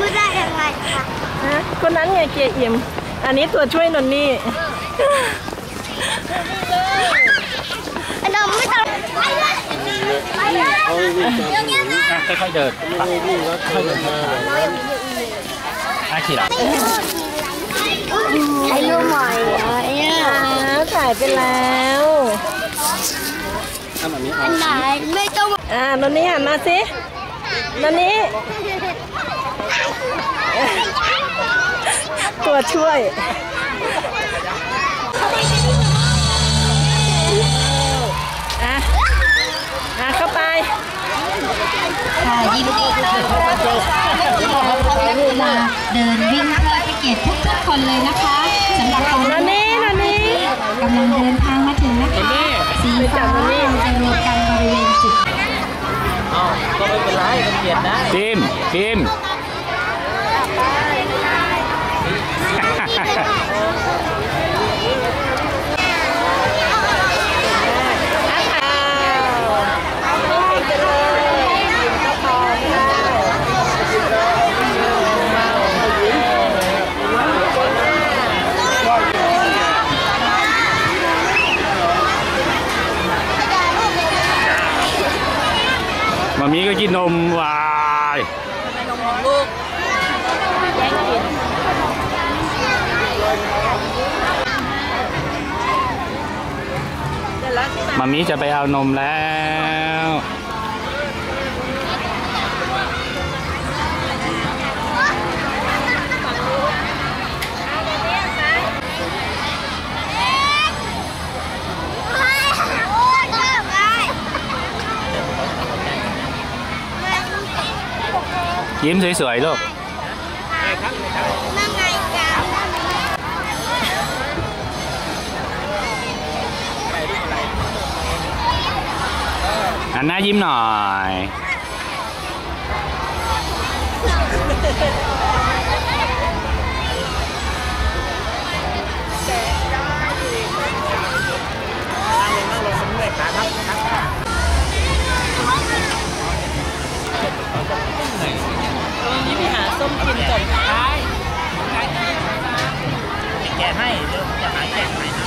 ไม่ได้ยังไงคะฮะคนนั้นไงเกียร์อิ่มอันนี้ตัวช่วยนนนี่เราไม่ต้องไปเลยไปเลยอย่างเงี้ยนะอะค่อยๆเดินค่อยๆเดินอาขี่หรออายุใหม่เนี่ยอ่าถ่ายไปแล้ว อันไหนไม่ต้องอ่านนนี่หันมาสินนนี่ตัวช่วยอะอะเข้าไปค่ะยินดีต้อนรับทุกคนนักกีฬาเดินวิ่งเพื่อให้เกียรติทุกๆคนเลยนะคะสำหรับการนนนี่นนนี่กำลังเดินทางมาถึงนะคะ สีฟ้าจะรวมกันบริเวณจุดก็ไม่เป็นไรมันเกียดได้ฟิล์มฟิล์ม อ้าวไม่ผิดกันเลยยิ้มก็พอได้ มามีก็กินนมวายเดี๋ยวแล้วใช่ไหมมามีจะไปเอานมแล้ว ยิ้มสวยๆลูกอันหน้ายิ้มหน่อย ให้เดี๋ยวจะหาแกให้